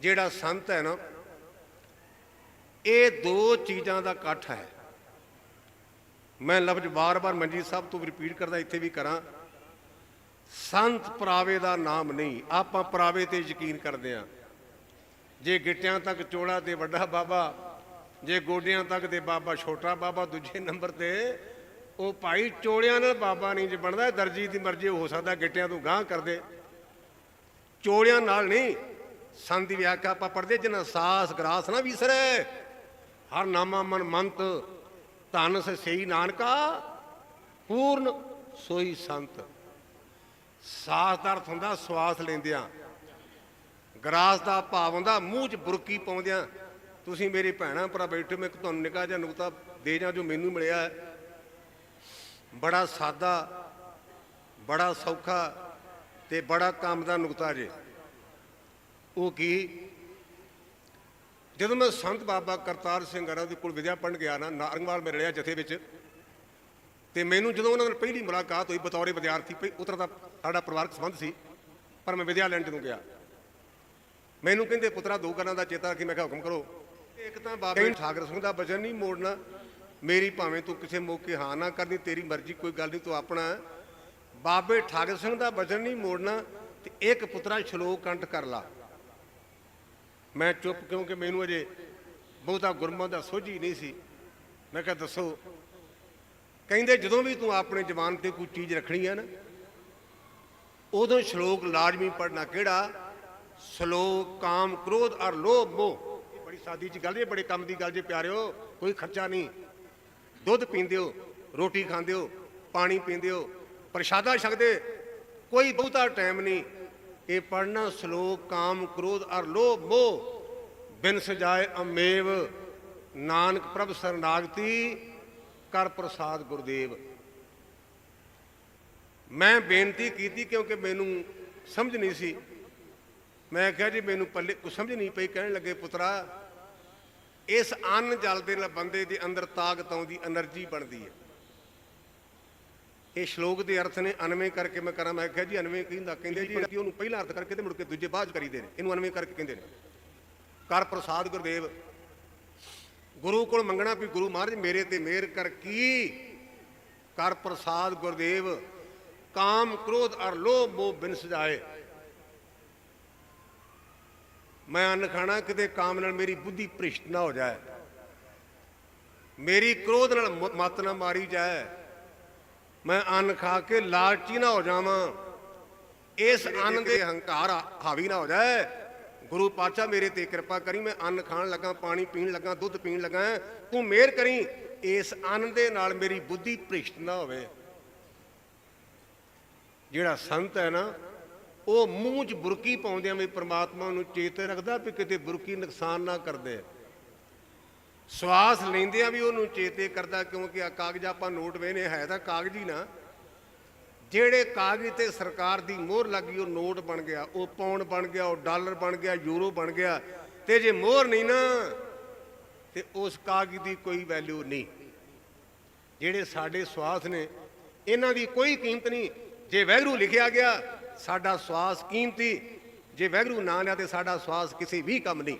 ਜਿਹੜਾ ਸੰਤ ਹੈ ਨਾ, ਇਹ ਦੋ ਚੀਜ਼ਾਂ ਦਾ ਇਕੱਠ ਹੈ। ਮੈਂ ਲਫ਼ਜ਼ ਬਾਰ-ਬਾਰ ਮੰਜੀ ਸਾਹਿਬ ਤੋਂ ਰਿਪੀਟ ਕਰਦਾ, ਇੱਥੇ ਵੀ ਕਰਾਂ। ਸੰਤ ਪਰਾਵੇ ਦਾ ਨਾਮ ਨਹੀਂ, ਆਪਾਂ ਪਰਾਵੇ ਤੇ ਯਕੀਨ ਕਰਦੇ ਹਾਂ। ਜੇ ਗਿੱਟਿਆਂ ਤੱਕ ਚੋੜਾ ਤੇ ਵੱਡਾ ਬਾਬਾ, ਜੇ ਗੋਡਿਆਂ ਤੱਕ ਦੇ ਬਾਬਾ ਛੋਟਾ ਬਾਬਾ, ਦੂਜੇ ਨੰਬਰ ਤੇ ਉਹ ਭਾਈ ਚੋੜਿਆਂ ਨਾਲ ਬਾਬਾ ਨਹੀਂ, ਜੇ ਬਣਦਾ, ਦਰਜੀ ਦੀ ਮਰਜ਼ੀ ਹੋ ਸਕਦਾ, ਗਿੱਟਿਆਂ ਤੋਂ ਗਾਂਹ ਕਰਦੇ। ਚੋੜਿਆਂ ਨਾਲ ਨਹੀਂ ਸੰਤ ਦੀ ਵਿਆਖਿਆ ਆਪਾਂ ਪੜਦੇ ਜਿਨਾ ਸਾਸ ਗਰਾਸ ਨਾ ਵਿਸਰੇ। ਹਰ ਨਾਮਾ ਮਨ ਮੰਤ ਧਨ ਸਹੀ ਨਾਨਕਾ, ਪੂਰਨ ਸੋਈ ਸੰਤ। ਸਾਸ ਦਾ ਅਰਥ ਹੁੰਦਾ ਸਵਾਸ ਲੈਂਦਿਆਂ। ਗਰਾਸ ਦਾ ਭਾਵ ਹੁੰਦਾ ਮੂੰਹ 'ਚ ਬੁਰਕੀ ਪਾਉਂਦਿਆਂ। ਤੁਸੀਂ ਮੇਰੇ ਭੈਣਾਂ, ਭਰਾ ਬੈਠੇ ਮੈਂ ਇੱਕ ਤੁਹਾਨੂੰ ਨਿਕਾ ਜਿਹਾ ਨੁਕਤਾ ਦੇ ਜਾਂ ਜੋ ਮੈਨੂੰ ਮਿਲਿਆ ਹੈ। ਬੜਾ ਸਾਦਾ, ਬੜਾ ਸੌਖਾ ਤੇ ਬੜਾ ਕੰਮ ਦਾ ਨੁਕਤਾ ਜੇ। ਉਹ ਕੀ? ਜਦੋਂ ਮੈਂ ਸੰਤ ਬਾਬਾ ਕਰਤਾਰ ਸਿੰਘ ਹਰਾਂ ਦੇ ਕੋਲ ਵਿਦਿਆ ਪੜਨ ਗਿਆ ਨਾ ਨਾਰੰਗਵਾਲ ਮੈਂ ਰਲਿਆ ਜਥੇ ਵਿੱਚ ਤੇ ਮੈਨੂੰ ਜਦੋਂ ਉਹਨਾਂ ਨਾਲ ਪਹਿਲੀ ਮੁਲਾਕਾਤ ਹੋਈ ਬਤੌਰੇ ਵਿਦਿਆਰਥੀ ਪਹਿ ਉਤਰ ਦਾ ਸਾਡਾ ਪਰਿਵਾਰਕ ਸੰਬੰਧ ਸੀ ਪਰ ਮੈਂ ਵਿਦਿਆ ਲੈਣ ਜਦੋਂ ਗਿਆ ਮੈਨੂੰ ਕਹਿੰਦੇ ਪੁੱਤਰਾ ਦੋ ਗੱਲਾਂ ਦਾ ਚੇਤਾ ਰੱਖੀ ਮੈਂ ਕਿਹਾ ਹੁਕਮ ਕਰੋ। ਇੱਕ ਤਾਂ ਬਾਬੇ ਠਾਕਰ ਸਿੰਘ ਦਾ ਬਚਨ ਨਹੀਂ ਮੋੜਨਾ ਮੇਰੀ ਭਾਵੇਂ ਤੂੰ ਕਿਸੇ ਮੌਕੇ ਹਾਂ ਨਾ ਕਰਨੀ ਤੇਰੀ ਮਰਜ਼ੀ ਕੋਈ ਗੱਲ ਨਹੀਂ ਤੂੰ ਆਪਣਾ। ਬਾਬੇ ਠਾਕਰ ਸਿੰਘ ਦਾ ਬਚਨ ਨਹੀਂ ਮੋੜਨਾ ਤੇ ਇੱਕ ਪੁੱਤਰਾ ਸ਼ਲੋਕ ਕੰਠ ਕਰ ਲਾ। ਮੈਂ ਚੁੱਪ ਕਿਉਂਕਿ ਮੈਨੂੰ ਅਜੇ ਬਹੁਤਾ ਗੁਰਮਤ ਦਾ ਸੋਝੀ ਨਹੀਂ ਸੀ। ਮੈਂ ਕਿਹਾ, ਦੱਸੋ, ਕਹਿੰਦੇ ਜਦੋਂ ਵੀ ਤੂੰ ਆਪਣੇ ਜ਼ਬਾਨ ਤੇ ਕੋਈ ਚੀਜ਼ ਰੱਖਣੀ ਹੈ ਨਾ, ਉਦੋਂ ਸ਼ਲੋਕ ਲਾਜ਼ਮੀ ਪੜਨਾ ਕਿਹੜਾ? ਸ਼ਲੋਕ ਕਾਮ ਕ੍ਰੋਧ ਔਰ ਲੋਭ ਮੋਹ। ਬੜੀ ਸਾਦੀ ਜੀ ਗੱਲ ਇਹ ਬੜੇ ਕੰਮ ਦੀ ਗੱਲ ਜੇ ਪਿਆਰਿਓ, ਕੋਈ ਖਰਚਾ ਨਹੀਂ। ਦੁੱਧ ਪੀਂਦੇ ਹੋ ਰੋਟੀ ਖਾਂਦੇ ਹੋ ਪਾਣੀ ਪੀਂਦੇ ਹੋ ਪ੍ਰਸ਼ਾਦਾ ਛਕਦੇ, ਕੋਈ ਬਹੁਤਾ ਟਾਈਮ ਨਹੀਂ। ਇਹ ਪੜਨਾ ਸ਼ਲੋਕ ਕਾਮ ਕ੍ਰੋਧ ਅਰ ਲੋਭ ਮੋਹ। ਬਿਨ ਸਜਾਏ ਅਮੇਵ ਨਾਨਕ ਪ੍ਰਭ ਸਰਨਾਗਤੀ ਕਰ ਪ੍ਰਸਾਦ ਗੁਰਦੇਵ। ਮੈਂ ਬੇਨਤੀ ਕੀਤੀ ਕਿਉਂਕਿ ਮੈਨੂੰ ਸਮਝ ਨਹੀਂ ਸੀ। ਮੈਂ ਕਿਹਾ ਜੀ ਮੈਨੂੰ ਪੱਲੇ ਕੁ ਸਮਝ ਨਹੀਂ ਪਈ, ਕਹਿਣ ਲੱਗੇ, ਪੁੱਤਰਾ, ਇਸ ਅੰਨ ਜਲ ਦੇ ਨਾਲ ਬੰਦੇ ਦੇ ਅੰਦਰ ਤਾਕਤ ਆਉਂਦੀ એનર્ਜੀ ਬਣਦੀ ਹੈ। ਇਹ ਸ਼ਲੋਕ ਦੇ ਅਰਥ ਨੇ ਅਨਵੇਂ ਕਰਕੇ ਮੈਂ ਕਰਾਂ, ਮੈਂ ਕਿਹਾ ਜੀ ਅਨਵੇਂ ਕਹਿੰਦਾ, ਕਹਿੰਦੇ ਜੀ ਕਿ ਉਹਨੂੰ ਪਹਿਲਾ ਅਰਥ ਕਰਕੇ ਤੇ ਮੁੜ ਕੇ ਦੂਜੇ ਬਾਅਦ ਕਰੀਦੇ ਨੇ। ਇਹਨੂੰ ਅਨਵੇਂ ਕਰਕੇ ਕਹਿੰਦੇ ਨੇ। ਕਰ ਪ੍ਰਸਾਦ ਗੁਰਦੇਵ। ਗੁਰੂ ਕੋਲ ਮੰਗਣਾ ਵੀ ਗੁਰੂ ਮਹਾਰਾਜ ਮੇਰੇ ਤੇ ਮਿਹਰ ਕਰ ਕੀ? ਕਰ ਪ੍ਰਸਾਦ ਗੁਰਦੇਵ। ਕਾਮ ਕ੍ਰੋਧ ਔਰ ਲੋਭ ਮੋਹ ਬਿਨ ਸਜਾਏ ਮੈਂ ਅੰਨ ਖਾਣਾ, ਕਿਤੇ ਕਾਮ ਨਾਲ ਮੇਰੀ ਬੁੱਧੀ ਭ੍ਰਿਸ਼ਟ ਨਾ ਹੋ ਜਾਏ। ਮੇਰੀ ਕ੍ਰੋਧ ਨਾਲ ਮਤ ਨਾ ਮਾਰੀ ਜਾਏ। ਮੈਂ ਅੰਨ ਖਾ ਕੇ ਲਾਲਚੀ ਨਾ ਹੋ ਜਾਵਾਂ। ਇਸ ਅੰਨ ਦੇ ਹੰਕਾਰ ਹਾਵੀ ਨਾ ਹੋ ਜਾਏ। ਗੁਰੂ ਪਾਤਸ਼ਾਹ ਮੇਰੇ ਤੇ ਕਿਰਪਾ ਕਰੀ ਮੈਂ ਅੰਨ ਖਾਣ ਲੱਗਾ ਪਾਣੀ ਪੀਣ ਲੱਗਾ ਦੁੱਧ ਪੀਣ ਲੱਗਾ ਤੂੰ ਮਿਹਰ ਕਰੀ ਇਸ ਅੰਨ ਦੇ ਨਾਲ ਮੇਰੀ ਬੁੱਧੀ ਭ੍ਰਿਸ਼ਟ ਨਾ ਹੋਵੇ। ਜਿਹੜਾ ਸੰਤ ਹੈ ਨਾ ਉਹ ਮੂੰਹ 'ਚ ਬੁਰਕੀ ਪਾਉਂਦਿਆਂ ਵੀ ਪ੍ਰਮਾਤਮਾ ਨੂੰ ਚੇਤੇ ਰੱਖਦਾ ਵੀ ਕਿਤੇ ਬੁਰਕੀ ਨੁਕਸਾਨ ਨਾ ਕਰਦੇ। ਸਵਾਸ ਲੈਂਦਿਆਂ ਵੀ ਉਹਨੂੰ ਚੇਤੇ ਕਰਦਾ ਕਿਉਂਕਿ ਆ ਕਾਗਜ਼ ਆਪਾਂ ਨੋਟ ਵੇਨੇ ਹੈ ਤਾਂ ਕਾਗਜ਼ੀ ਨਾ। ਜਿਹੜੇ ਕਾਗਜ਼ ਤੇ ਸਰਕਾਰ ਦੀ ਮੋਹਰ ਲੱਗੀ, ਉਹ ਨੋਟ ਬਣ ਗਿਆ, ਉਹ ਪਾਉਣ ਬਣ ਗਿਆ, ਉਹ ਡਾਲਰ ਬਣ ਗਿਆ, ਯੂਰੋ ਬਣ ਗਿਆ। ਤੇ ਜੇ ਮੋਹਰ ਨਹੀਂ ਨਾ, ਤੇ ਉਸ ਕਾਗਜ਼ ਦੀ ਕੋਈ ਵੈਲਿਊ ਨਹੀਂ। ਜਿਹੜੇ ਸਾਡੇ ਸਵਾਸ ਨੇ, ਇਹਨਾਂ ਦੀ ਕੋਈ ਕੀਮਤ ਨਹੀਂ। ਜੇ ਵੈਗਰੂ ਲਿਖਿਆ ਗਿਆ, ਸਾਡਾ ਸਵਾਸ ਕੀਮਤੀ। ਜੇ ਵੈਗਰੂ ਨਾ ਲਿਆ ਤੇ ਸਾਡਾ ਸਵਾਸ ਕਿਸੇ ਵੀ ਕੰਮ ਨਹੀਂ।